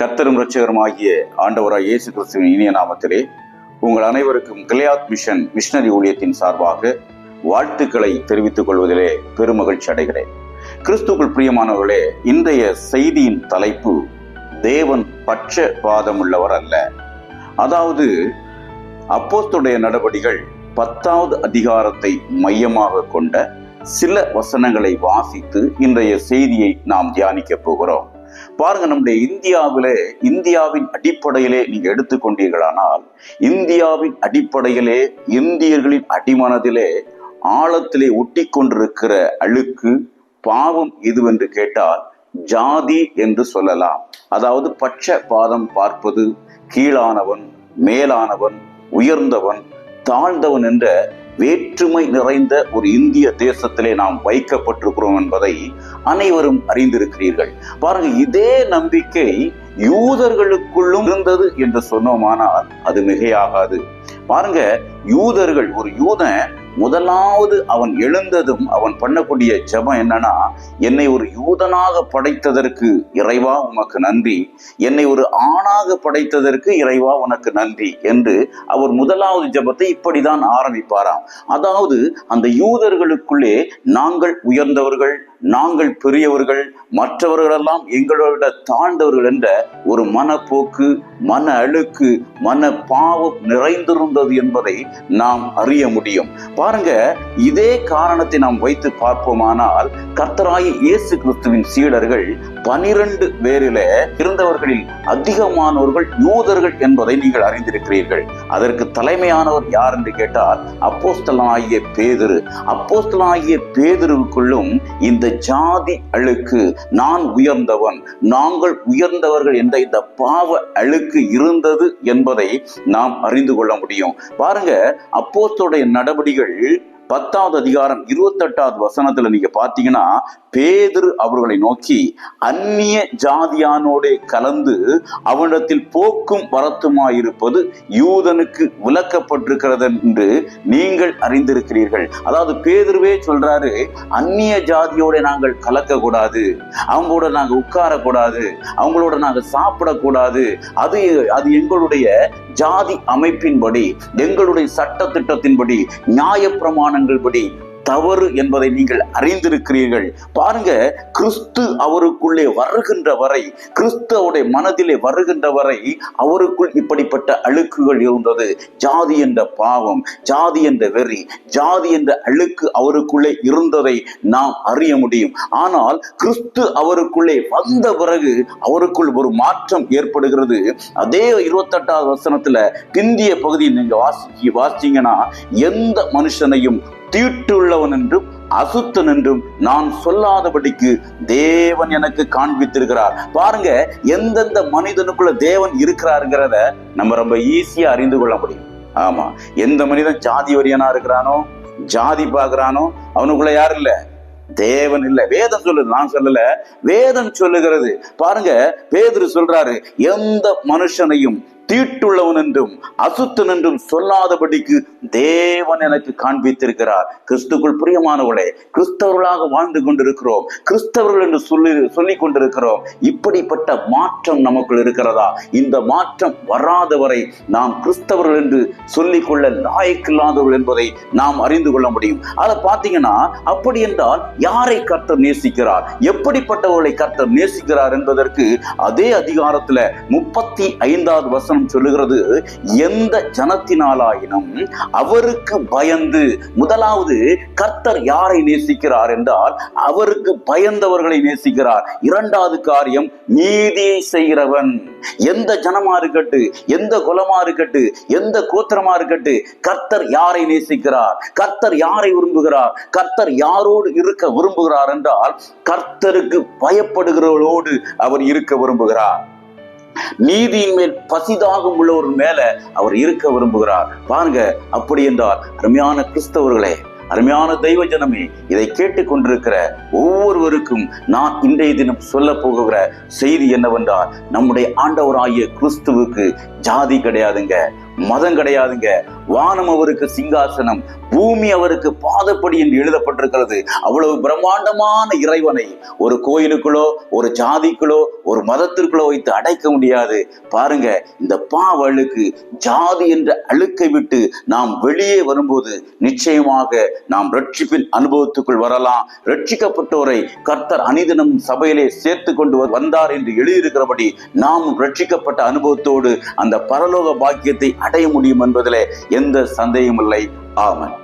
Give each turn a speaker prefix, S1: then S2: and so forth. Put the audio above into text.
S1: கர்த்தரும் ஆகிய ஆண்டவராய் இயேசு கிறிஸ்துவின் இனிய நாமத்திலே உங்கள் அனைவருக்கும் கிளையாத் மிஷன் மிஷனரி ஊழியத்தின் சார்பாக வாழ்த்துக்களை தெரிவித்துக் கொள்வதிலே பெருமகிழ்ச்சி அடைகிறேன். கிறிஸ்துக்குள் பிரியமானவர்களே இன்றைய செய்தியின் தலைப்பு தேவன் பட்ச பாதமுள்ளவர் அல்ல. அதாவது அப்போஸ்தலருடைய நடவடிகள் பத்தாவது அதிகாரத்தை மையமாக கொண்ட சில வசனங்களை வாசித்து இன்றைய செய்தியை நாம் தியானிக்க போகிறோம். பாருங்க நம்முடைய இந்தியாவிலே இந்தியாவின் அடிப்படையிலே நீங்க எடுத்துக்கொண்டீர்களானால் இந்தியாவின் அடிப்படையிலே இந்தியர்களின் அடிமனதிலே ஆழத்திலே ஒட்டி கொண்டிருக்கிற அழுக்கு பாவம் எதுவென்று கேட்டால் ஜாதி என்று சொல்லலாம். அதாவது பட்ச பாதம் பார்ப்பது கீழானவன் மேலானவன் உயர்ந்தவன் தாழ்ந்தவன் என்ற வேற்றுமை நிறைந்த ஒரு இந்திய தேசத்திலே நாம் வைக்கப்பட்டிருக்கிறோம் என்பதை அனைவரும் அறிந்திருக்கிறீர்கள். பாருங்க இதே நம்பிக்கை யூதர்களுக்குள்ளும் இருந்தது என்று சொன்னோமானால் அது மிகையாகாது. பாருங்க யூதர்கள் ஒரு யூதன் முதலாவது அவன் எழுந்ததும் அவன் பண்ணக்கூடிய ஜெபம் என்னன்னா என்னை ஒரு யூதனாக படைத்ததற்கு இறைவா உமக்கு நன்றி. என்னை ஒரு ஆணாக படைத்ததற்கு இறைவா உனக்கு நன்றி. என்று அவர் முதலாவது ஜெபத்தை இப்படிதான் ஆரம்பிப்பாராம். அதாவது அந்த யூதர்களுக்குள்ளே நாங்கள் உயர்ந்தவர்கள் நாங்கள் பெரியவர்கள் மற்றவர்களெல்லாம் எங்களோட தாழ்ந்தவர்கள் என்ற ஒரு மனப்போக்கு மன அழுக்கு மன பாவம் நிறைந்திருந்தது என்பதை நாம் அறிய முடியும். பாருங்க இதே காரணத்தை நாம் வைத்து பார்ப்போமானால் கர்த்தராய இயேசு கிறிஸ்துவின் சீடர்கள் பனிரெண்டு பேரில இருந்தவர்களில் அதிகமானவர்கள் யூதர்கள் என்பதை நீங்கள் அறிந்திருக்கிறீர்கள். அதற்கு தலைமையானவர் யார் என்று கேட்டால் அப்போஸ்தலனாகிய பேதிரு. அப்போஸ்தலனாகிய பேதிருவுக்குள்ளும் இந்த ஜாதி அழுக்கு நான் உயர்ந்தவன் நாங்கள் உயர்ந்தவர்கள் என்ற இந்த பாவ அழுக்கு இருந்தது என்பதை நாம் அறிந்து கொள்ள முடியும். பாருங்க அப்போஸ்தோடைய நடவடிகள் பத்தாவது அதிகாரம் இருபத்தெட்டாவது வசனத்துல நீங்க பாத்தீங்கன்னா பேதுரு அவர்களை நோக்கி அந்நிய ஜாதியானோட கலந்து அவனிடத்தில் போக்கும் வரத்துமாயிருப்பது யூதனுக்கு விளக்கப்பட்டிருக்கிறது என்று நீங்கள் அறிந்திருக்கிறீர்கள். அதாவது பேதுருவே சொல்றாரு அந்நிய ஜாதியோட நாங்கள் கலக்க கூடாது அவங்களோட நாங்க உட்காரக்கூடாது அவங்களோட நாங்க சாப்பிடக்கூடாது அது அது எங்களுடைய ஜாதி அமைப்பின்படி எங்களுடைய சட்ட திட்டத்தின்படி நியாயப்பிரமாணங்கள் நியாய பிரமாணங்கள்படி தவறு என்பதை நீங்கள் அறிந்திருக்கிறீர்கள். பாருங்க கிறிஸ்து அவருக்குள்ளே வருகின்ற வரை கிறிஸ்துவோடைய மனதிலே வருகின்ற வரை அவருக்குள் இப்படிப்பட்ட அழுக்குகள் இருந்தது. ஜாதி என்ற பாவம் ஜாதி என்ற வெறி ஜாதி என்ற அழுக்கு அவருக்குள்ளே இருந்ததை நாம் அறிய முடியும். ஆனால் கிறிஸ்து அவருக்குள்ளே வந்த பிறகு அவருக்குள் ஒரு மாற்றம் ஏற்படுகிறது. அதே இருபத்தெட்டாவது வசனத்துல பிந்திய பகுதியில் நீங்க வாசி வாசிங்கன்னா எந்த மனுஷனையும் தீட்டுள்ளவன் என்றும் அசுத்தன் என்றும் நான் சொல்லாதபடிக்கு தேவன் எனக்கு காண்பித்திருக்கிறார். பாருங்க எந்தெந்த மனிதனுக்குள்ள தேவன் இருக்கிறாருங்கிறத நம்ம ரொம்ப ஈஸியா அறிந்து கொள்ள முடியும். ஆமா எந்த மனிதன் ஜாதி வரியனா இருக்கிறானோ ஜாதி பாக்குறானோ அவனுக்குள்ள யாரும் இல்ல. தேவன் இல்ல. வேதம் சொல்லுது நான் சொல்லல. வேதம் சொல்லுகிறது. பாருங்க பேதுரு சொல்றாரு எந்த மனுஷனையும் தீட்டுள்ளவன் என்றும் அசுத்தன் என்றும் சொல்லாதபடிக்கு தேவன் எனக்கு காண்பித்திருக்கிறார். கிறிஸ்துக்குள் பிரியமானவர்களே கிறிஸ்தவர்களாக வாழ்ந்து கொண்டிருக்கிறோம். கிறிஸ்தவர்கள் என்று சொல்லி சொல்லிக் கொண்டிருக்கிறோம். இப்படிப்பட்ட மாற்றம் நமக்குள் இருக்கிறதா? இந்த மாற்றம் வராதவரை நாம் கிறிஸ்தவர்கள் என்று சொல்லிக்கொள்ள லாயக்கில்லாதவர்கள் என்பதை நாம் அறிந்து கொள்ள முடியும். அதை பார்த்தீங்கன்னா அப்படி என்றால் யாரை கர்த்தர் நேசிக்கிறார்? எப்படிப்பட்டவர்களை கர்த்தர் நேசிக்கிறார் என்பதற்கு அதே அதிகாரத்துல முப்பத்தி ஐந்தாவது வசனம் சொல்லுகிறது. எந்த ஜனத்தினாலாயினும் அவருக்கு பயந்து முதலாவது கர்த்தர் யாரை நேசிக்கிறார் என்றால் அவருக்கு பயந்தவர்களை நேசிக்கிறார். இரண்டாவது காரியம் நீதியை செய்கிறவன். எந்த ஜனமா இருக்கட்டு எந்த குலமா இருக்கட்டு எந்த கோத்திரமா இருக்கட்டு கர்த்தர் யாரை நேசிக்கிறார்? கர்த்தர் யாரை விரும்புகிறார்? கர்த்தர் யாரோடு இருக்க விரும்புகிறார் என்றால் கர்த்தருக்கு பயப்படுகிறவர்களோடு அவர் இருக்க விரும்புகிறார். நீதியின் மேல் பசிதாகம் உள்ளவர் மேல அவர் இருக்க விரும்புகிறார். பாருங்க அப்படி என்றால் அருமையான கிறிஸ்தவர்களே அருமையான தெய்வ ஜனமே இதை கேட்டுக்கொண்டிருக்கிற ஒவ்வொருவருக்கும் நான் இன்றைய தினம் சொல்ல போகிற செய்தி என்னவென்றால் நம்முடைய ஆண்டவராகிய கிறிஸ்துவுக்கு ஜாதி கிடையாதுங்க மதம் கிடையாதுங்க வானம் அவருக்கு சிங்காசனம் பூமி அவருக்கு பாதப்படி என்று எழுதப்பட்டிருக்கிறது. அவ்வளவு பிரம்மாண்டமான இறைவனை ஒரு கோயிலுக்குள்ளோ ஒரு ஜாதிக்குள்ளோ ஒரு மதத்திற்குள்ளோ வைத்து அடைக்க முடியாது. பாருங்க இந்த பாவழுக்கு ஜாதி என்ற அழுக்கை விட்டு நாம் வெளியே வரும்போது நிச்சயமாக நாம் ரட்சிப்பின் அனுபவத்துக்குள் வரலாம். ரட்சிக்கப்பட்டோரை கர்த்தர் அனிதினம் சபையிலே சேர்த்து கொண்டு வந்தார் என்று எழுதியிருக்கிறபடி நாம் ரட்சிக்கப்பட்ட அனுபவத்தோடு அந்த பரலோக பாக்கியத்தை அடைய முடியும் என்பதிலே எந்த சந்தேகமில்லை ஆமன்.